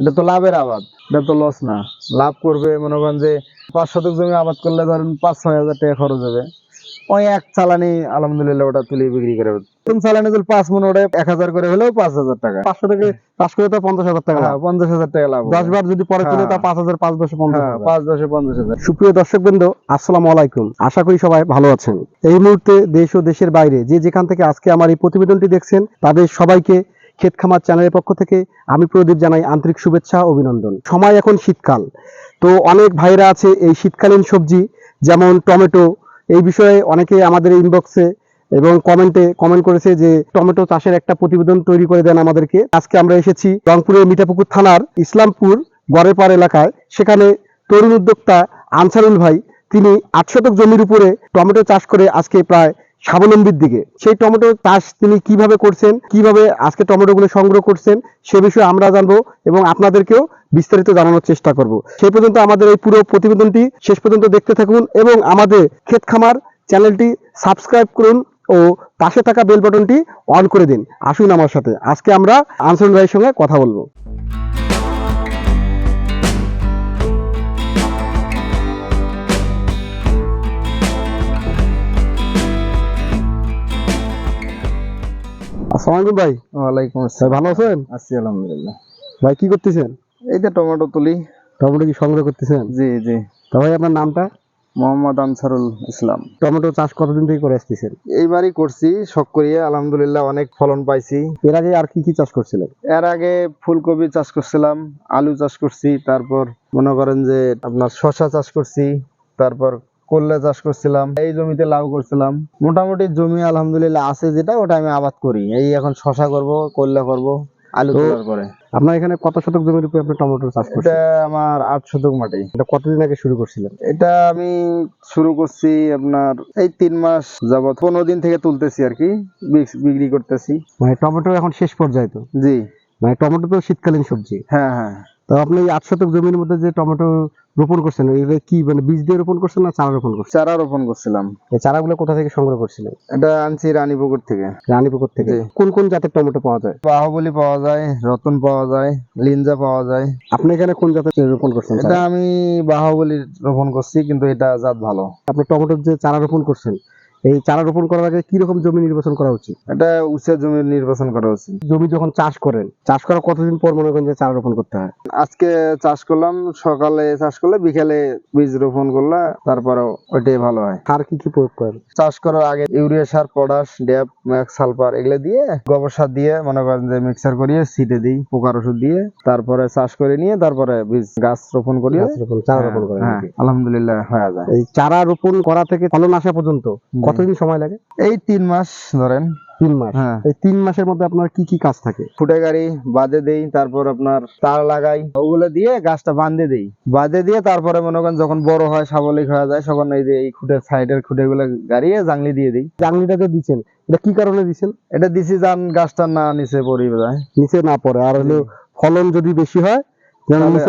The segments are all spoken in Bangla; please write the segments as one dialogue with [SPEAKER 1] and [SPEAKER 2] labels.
[SPEAKER 1] এটা তো লাভের আবাদ এটা তো লস না লাভ করবে মনে করেন যে পাঁচ শতক জমি আবাদ করলে ধরেন পাঁচ ছয় হাজার টাকা খরচ হবে ওই এক চালানি আলহামদুলিল্লাহ ওটা তুলে বিক্রি করে প্রথম চালানি যদি পাঁচ মন ওটা এক হাজার করে হলেও পাঁচ হাজার টাকা
[SPEAKER 2] পাঁচশো থেকে চাষ করে তো পঞ্চাশ হাজার টাকা
[SPEAKER 1] হ্যাঁ,
[SPEAKER 2] লাভ।
[SPEAKER 1] পঞ্চাশ হাজার টাকা লাভ।
[SPEAKER 2] দশ বার যদি পরে তুলে তা
[SPEAKER 1] হ্যাঁ।
[SPEAKER 2] পাঁচ হাজার পাঁচ দশে পঞ্চাশ
[SPEAKER 1] হ্যাঁ। পাঁচ দশে পঞ্চাশ হাজার
[SPEAKER 2] সুপ্রিয় দর্শক বৃন্দ আসসালামু আলাইকুম আশা করি সবাই ভালো আছেন এই মুহূর্তে দেশ ও দেশের বাইরে যে যেখান থেকে আজকে আমার এই প্রতিবেদনটি দেখছেন তাদের সবাইকে ক্ষেত খামার চ্যানেলের পক্ষ থেকে আমি প্রদীপ জানাই আন্তরিক শুভেচ্ছা, অভিনন্দন। সময় এখন শীতকাল। তো অনেক ভাইরা আছে এই শীতকালীন সবজি, যেমন টমেটো। এই বিষয়ে অনেকে আমাদের ইনবক্সে এবং কমেন্টে কমেন্ট করেছে যে টমেটো চাষের একটা প্রতিবেদন তৈরি করে দেন আমাদেরকে। আজকে আমরা এসেছি রংপুরের মিঠাপুকুর থানার ইসলামপুর গড়েপাড় এলাকায়। সেখানে তরুণ উদ্যোক্তা আনসারুল ভাই, তিনি আট শতক জমির উপরে টমেটো চাষ করে আজকে প্রায় স্বাবলম্বীর দিকে। সেই টমেটো চাষ তিনি কীভাবে করছেন, কীভাবে আজকে টমেটোগুলো সংগ্রহ করছেন, সে বিষয়ে আমরা জানব এবং আপনাদেরকেও বিস্তারিত জানানোর চেষ্টা করব। সেই পর্যন্ত আমাদের এই পুরো প্রতিবেদনটি শেষ পর্যন্ত দেখতে থাকুন এবং আমাদের ক্ষেত খামার চ্যানেলটি সাবস্ক্রাইব করুন ও পাশে থাকা বেল বাটনটি অন করে দিন। আসুন আমার সাথে। আজকে আমরা আনসারুল ভাইয়ের সঙ্গে কথা বলব। ভাই।
[SPEAKER 1] ওয়ালাইকুম আসসালাম
[SPEAKER 2] ভালো আছেন?
[SPEAKER 1] আছি আলহামদুলিল্লাহ।
[SPEAKER 2] ভাই কি করতেছেন?
[SPEAKER 1] এই যে টমেটো তুলি।
[SPEAKER 2] টমেটো কি সংগ্রহ করতেছেন?
[SPEAKER 1] জি জি।
[SPEAKER 2] তো ভাই আপনার নামটা?
[SPEAKER 1] মোহাম্মদ আনসারুল ইসলাম।
[SPEAKER 2] টমেটো চাষ কতদিন থেকে করে আসতেছেন?
[SPEAKER 1] এইবারই করছি শখ করিয়ে আলহামদুলিল্লাহ অনেক ফলন পাইছি।
[SPEAKER 2] এর আগে আর কি কি চাষ করছিলেন?
[SPEAKER 1] এর আগে ফুলকপি চাষ করছিলাম আলু চাষ করছি তারপর মনে করেন যে আপনার শশা চাষ করছি তারপর করলা চাষ করছিলাম এই জমিতে লাউ করছিলাম। মোটামুটি জমি আলহামদুলিল্লাহ আছে যেটা ওটা আমি আবাদ করি। এই এখন শশা করব করলা করব আলু তোলার পরে।
[SPEAKER 2] আপনার এখানে কত শতক জমির উপরে আপনি টমেটো চাষ করছেন?
[SPEAKER 1] এটা আমার আট শতক মাটি।
[SPEAKER 2] এটা কতদিন আগে শুরু করছিলেন?
[SPEAKER 1] এটা আমি শুরু করছি আপনার এই তিন মাস যাবত পনেরো দিন থেকে তুলতেছি আর কি বিক্রি করতেছি।
[SPEAKER 2] মানে টমেটো এখন শেষ পর্যায়ে তো?
[SPEAKER 1] জি।
[SPEAKER 2] মানে টমেটো তো শীতকালীন সবজি।
[SPEAKER 1] হ্যাঁ হ্যাঁ।
[SPEAKER 2] তো আপনি আট শতক জমির মধ্যে যে টমেটো রোপণ করছেন এগুলো কি মানে বীজ দিয়ে রোপণ করছেন না চারা রোপণ করছেন?
[SPEAKER 1] চারা রোপণ করছিলাম।
[SPEAKER 2] এই চারাগুলো কোথা থেকে সংগ্রহ করছিলেন?
[SPEAKER 1] এটা আনছি রানীপুকুর থেকে।
[SPEAKER 2] রানীপুকুর থেকে। কোন কোন জাতের টমেটো পাওয়া যায়?
[SPEAKER 1] বাহুবলি পাওয়া যায় রতন পাওয়া যায় লিঞ্জা পাওয়া যায়।
[SPEAKER 2] আপনি এখানে কোন জাতের রোপণ করছেন
[SPEAKER 1] এটা আমি বাহুবলি রোপণ করছি কিন্তু এটা জাত ভালো।
[SPEAKER 2] আপনি টমেটোর যে চারা রোপণ করছেন এই চারা রোপণ করার আগে কি রকম জমি নির্বাচন করা উচিত?
[SPEAKER 1] এটা উচ্চের জমি নির্বাচন করা উচিত।
[SPEAKER 2] জমি যখন চাষ করেন চাষ করার কতদিন পর মনে করেন যে চারা রোপণ করতে হয়?
[SPEAKER 1] আজকে চাষ করলাম সকালে চাষ করলে বিকেলে বীজ রোপণ করলে তারপরে ওইটাই ভালো হয়।
[SPEAKER 2] সার কি কি প্রয়োগ করেন?
[SPEAKER 1] চাষ করার আগে ইউরিয়া সার পটাশ ড্যাপ ম্যাক্স সালফার এগুলো দিয়ে গোবর সার দিয়ে মনে করেন যে মিক্সার করিয়ে সিটে দিই পোকার ওষুধ দিয়ে তারপরে চাষ করে নিয়ে তারপরে বীজ গাছ রোপণ করিয়ে
[SPEAKER 2] চারা রোপণ করেন
[SPEAKER 1] হ্যাঁ, আলহামদুলিল্লাহ হয়ে যায়।
[SPEAKER 2] এই চারা রোপণ করা থেকে ফলন আসা পর্যন্ত কতদিন সময় লাগে?
[SPEAKER 1] এই তিন মাস ধরেন।
[SPEAKER 2] তিন মাস?
[SPEAKER 1] হ্যাঁ।
[SPEAKER 2] এই তিন মাসের মধ্যে আপনার কি কি কাজ থাকে?
[SPEAKER 1] ফুটে গাড়ি বাঁধে দেই তারপর আপনার তার লাগাই। ওগুলো দিয়ে গাছটা বাঁধে দেই? বাঁধে দিয়ে তারপরে মনে করেন যখন বড় হয় স্বাবলিক হয়ে যায় তখন এই যে এই খুঁটের সাইডের খুঁটে গুলো গাড়িয়ে জাংলি দিয়ে দিই।
[SPEAKER 2] জাংলিটা যে দিচ্ছেন এটা কি কারণে দিচ্ছেন
[SPEAKER 1] এটা দিছি যান গাছটা না নিচে পড়ি যায়
[SPEAKER 2] নিচে না পড়ে আর হলো ফলন যদি বেশি হয়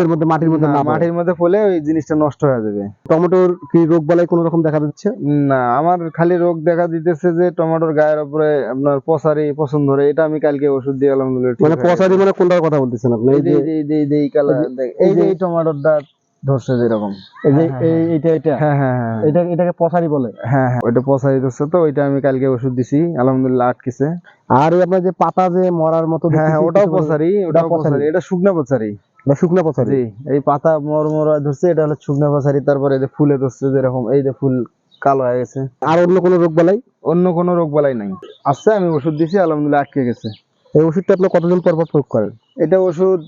[SPEAKER 2] মধ্যে মাটির মধ্যে
[SPEAKER 1] না,
[SPEAKER 2] না
[SPEAKER 1] মাটির মধ্যে ফলে ওই জিনিসটা নষ্ট হয়ে যাবে।
[SPEAKER 2] টমেটোর কি রোগ বালাই কোনো রকম দেখা দিচ্ছে?
[SPEAKER 1] না আমার খালি রোগ দেখা দিতেছে যে টমেটোর গায়ের উপরে আপনার পছন্দ ধরে এটা আমি কালকে ওষুধ দিয়ে আলহামদুলিল্লাহ
[SPEAKER 2] মানে
[SPEAKER 1] হয়ে
[SPEAKER 2] মানে কোনটার কথা বলতেছেন আপনি? এই যে
[SPEAKER 1] এই যে- এই যে- এই কালার এই যে এই টমেটোরটা ধরছে যেরকম।
[SPEAKER 2] এই যে
[SPEAKER 1] হ্যাঁ,
[SPEAKER 2] এইটা এটা
[SPEAKER 1] হ্যাঁ হ্যাঁ হ্যাঁ
[SPEAKER 2] এটা এটাকে পচারি বলে?
[SPEAKER 1] হ্যাঁ হ্যাঁ ওইটা ধরছে তো ওইটা আমি কালকে ওষুধ দিছি আলহামদুলিল্লাহ আটকেছে।
[SPEAKER 2] আর আপনার যে পাতা যে মরার মতো
[SPEAKER 1] হ্যাঁ হ্যাঁ ওটাও পচারি ওটাও।
[SPEAKER 2] পচারি
[SPEAKER 1] এটা শুকনা পচারি
[SPEAKER 2] শুকনা পচারি
[SPEAKER 1] জি এই পাতা মর মর ধরছে এটা হলো শুকনা পচারি তারপরে এই যে ফুলে ধরছে যেরকম এই যে ফুল কালো হয়ে গেছে।
[SPEAKER 2] আর অন্য কোনো রোগ বালাই?
[SPEAKER 1] অন্য কোনো রোগ বালাই নাই। আছে আমি ওষুধ দিছি আলহামদুলিল্লাহ আটকে গেছে।
[SPEAKER 2] এই ওষুধটা আপনি কতদিন পর পর প্রয়োগ করেন?
[SPEAKER 1] এটা ওষুধ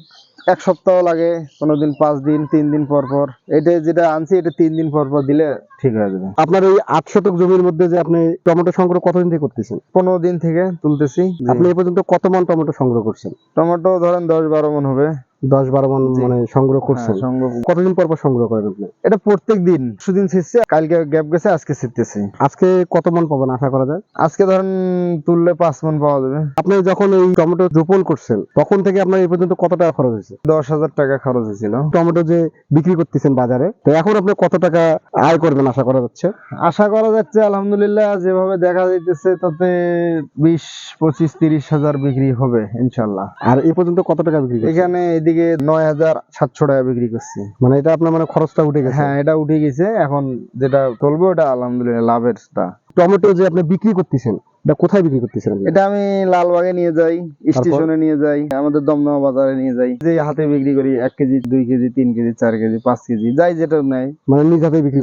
[SPEAKER 1] এক সপ্তাহ লাগে কোনোদিন পাঁচ দিন তিন দিন পর পর। এটা যেটা আনছি এটা তিন দিন পর পর দিলে ঠিক হয়ে যাবে।
[SPEAKER 2] আপনার এই আট শতক জমির মধ্যে যে আপনি টমেটো সংগ্রহ কতদিন থেকে করতেছেন?
[SPEAKER 1] পনেরো দিন থেকে তুলতেছি।
[SPEAKER 2] আপনি এই পর্যন্ত কত মন টমেটো সংগ্রহ করছেন?
[SPEAKER 1] টমেটো ধরেন দশ বারো মন হবে।
[SPEAKER 2] দশ বারো মন মানে সংগ্রহ করছেন।
[SPEAKER 1] হ্যাঁ,
[SPEAKER 2] কতদিন পর পর সংগ্রহ করেন আপনি?
[SPEAKER 1] এটা প্রত্যেক দিন। সুদিন ছিটছে কালকে গ্যাপ গেছে আজকে ছিটতেছি।
[SPEAKER 2] আজকে কত মন পাবেন আশা করা যায়?
[SPEAKER 1] আজকে ধরেন তুললে পাঁচ মন পাওয়া যাবে।
[SPEAKER 2] আপনি যখন এই টমেটো রোপণ করছেন তখন থেকে আপনার এই পর্যন্ত কত টাকা খরচ হয়েছে?
[SPEAKER 1] দশ হাজার টাকা খরচ হয়েছিল।
[SPEAKER 2] টমেটো যে বিক্রি করতেছেন বাজারে তো এখন আপনি কত টাকা আয় করবেন আশা করা যাচ্ছে?
[SPEAKER 1] আশা করা যাচ্ছে আলহামদুলিল্লাহ যেভাবে দেখা যাইতেছে তাতে বিশ পঁচিশ তিরিশ হাজার বিক্রি হবে ইনশাল্লাহ।
[SPEAKER 2] আর এই পর্যন্ত কত টাকা বিক্রি
[SPEAKER 1] এখানে এদিকে দিকে নয় হাজার সাতশো টাকা বিক্রি করছি।
[SPEAKER 2] মানে এটা আপনার মানে খরচটা উঠে গেছে।
[SPEAKER 1] হ্যাঁ এটা উঠে গেছে। এখন যেটা চলবে, ওটা আলহামদুলিল্লাহ লাভের টা
[SPEAKER 2] টমেটো যে আপনি বিক্রি করতেছেন এটা কোথায় বিক্রি করতেছেন
[SPEAKER 1] এটা আমি লালবাগে নিয়ে যাই স্টেশনে নিয়ে যাই আমাদের দমদমা বাজারে নিয়ে যাই। যে হাতে বিক্রি করি এক কেজি দুই কেজি তিন কেজি চার কেজি পাঁচ কেজি যাই যেটা নেয়।
[SPEAKER 2] মানে নিজ হাতে বিক্রি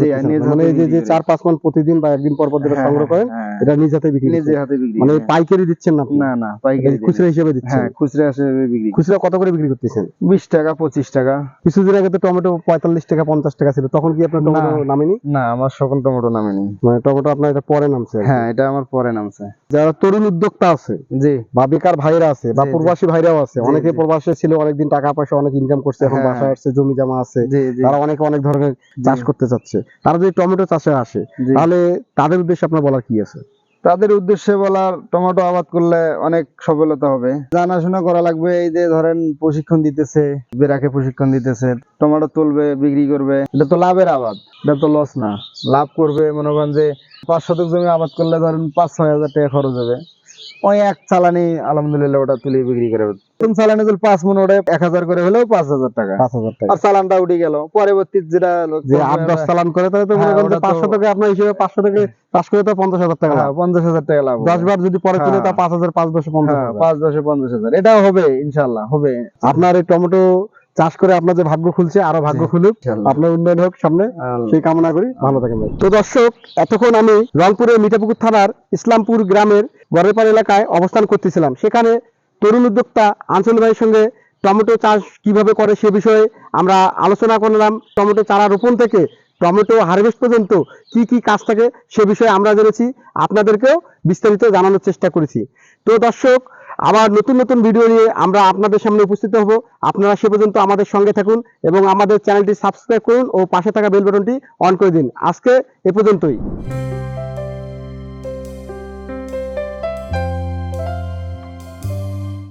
[SPEAKER 2] মানে যে যে চার পাঁচ মান প্রতিদিন বা একদিন পর পর যেটা
[SPEAKER 1] হ্যাঁ,
[SPEAKER 2] সংগ্রহ করেন
[SPEAKER 1] হ্যাঁ,
[SPEAKER 2] এটা নিজ হাতে বিক্রি
[SPEAKER 1] নিজে হাতে বিক্রি
[SPEAKER 2] মানে পাইকারি দিচ্ছেন না
[SPEAKER 1] হ্যাঁ। না না পাইকারি
[SPEAKER 2] খুচরা হিসেবে। দিচ্ছেন?
[SPEAKER 1] হ্যাঁ খুচরা হিসেবে বিক্রি
[SPEAKER 2] খুচরা কত করে বিক্রি করতেছেন?
[SPEAKER 1] বিশ টাকা পঁচিশ টাকা।
[SPEAKER 2] কিছুদিন আগে তো টমেটো পঁয়তাল্লিশ টাকা পঞ্চাশ টাকা ছিল তখন কি আপনার টমেটো নামেনি?
[SPEAKER 1] না আমার সকল টমেটো নামেনি।
[SPEAKER 2] মানে টমেটো আপনার এটা পরে নামছে
[SPEAKER 1] হ্যাঁ এটা আমার পরে নামছে।
[SPEAKER 2] যারা তরুণ উদ্যোক্তা আছে
[SPEAKER 1] জি।
[SPEAKER 2] বা বেকার ভাইরা আছে বা। প্রবাসী ভাইরাও আছে অনেকে প্রবাসে ছিল অনেকদিন টাকা পয়সা অনেক ইনকাম করছে এখন
[SPEAKER 1] হ্যাঁ।
[SPEAKER 2] বাসায় আসছে জমি জমা আছে। তারা অনেকে অনেক ধরনের চাষ করতে চাচ্ছে। তারা যদি টমেটো চাষে আসে তাহলে তাদের উদ্দেশ্যে আপনার বলার কি আছে?
[SPEAKER 1] তাদের উদ্দেশ্যে বলার টমেটো আবাদ করলে অনেক সফলতা হবে। জানাশোনা করা লাগবে এই যে ধরেন প্রশিক্ষণ দিতেছে বেরাকে প্রশিক্ষণ দিতেছে টমেটো তুলবে বিক্রি করবে। এটা তো লাভের আবাদ এটা তো লস না। লাভ করবে মনে করেন যে পাঁচ শতক জমি আবাদ করলে ধরেন পাঁচ ছয় হাজার টাকা খরচ হবে। ওই এক চালানি আলহামদুলিল্লাহ ওটা তুলে বিক্রি করে প্রথম চালানি তুল পাঁচ মন ওটা এক হাজার করে হলেও পাঁচ হাজার টাকা।
[SPEAKER 2] পাঁচ হাজার টাকা।
[SPEAKER 1] আর চালানটা উঠে গেল। পরবর্তী যেটা
[SPEAKER 2] যে আট দশ চালান করে তাহলে তো মনে
[SPEAKER 1] হ্যাঁ,
[SPEAKER 2] করেন
[SPEAKER 1] তো-
[SPEAKER 2] পাঁচশো থেকে আপনার হিসেবে পাঁচশো থেকে পাঁচ করে তো পঞ্চাশ হাজার টাকা
[SPEAKER 1] হ্যাঁ,
[SPEAKER 2] লাভ।
[SPEAKER 1] পঞ্চাশ হাজার টাকা লাভ
[SPEAKER 2] দশ বার যদি পরে তুলে তা
[SPEAKER 1] হ্যাঁ।
[SPEAKER 2] পাঁচ হাজার পাঁচ দশে পঞ্চাশ।
[SPEAKER 1] পাঁচ দশে পঞ্চাশ হাজার। এটাও হবে ইনশাল্লাহ হবে।
[SPEAKER 2] আপনার এই টমেটো চাষ করে আপনার যে ভাগ্য খুলছে আরও ভাগ্য খুলুক। আপনার উন্নয়ন হোক সামনে সেই কামনা করি। ভালো থাকেন ভাই। তো দর্শক এতক্ষণ আমি রংপুরের মিঠাপুকুর থানার ইসলামপুর গ্রামের গড়েপাড় এলাকায় অবস্থান করতেছিলাম। সেখানে তরুণ উদ্যোক্তা আঞ্চল ভাইয়ের সঙ্গে টমেটো চাষ কীভাবে করে সে বিষয়ে আমরা আলোচনা করলাম। টমেটো চারা রোপণ থেকে টমেটো হারভেস্ট পর্যন্ত কি কি কাজ থাকে সে বিষয়ে আমরা জেনেছি, আপনাদেরকেও বিস্তারিত জানানোর চেষ্টা করেছি। তো দর্শক, আবার নতুন নতুন ভিডিও নিয়ে আমরা আপনাদের সামনে উপস্থিত হব। আপনারা সে পর্যন্ত আমাদের সঙ্গে থাকুন এবং আমাদের চ্যানেলটি সাবস্ক্রাইব করুন ও পাশে থাকা বেল বাটনটি অন করে দিন। আজকে এ পর্যন্তই।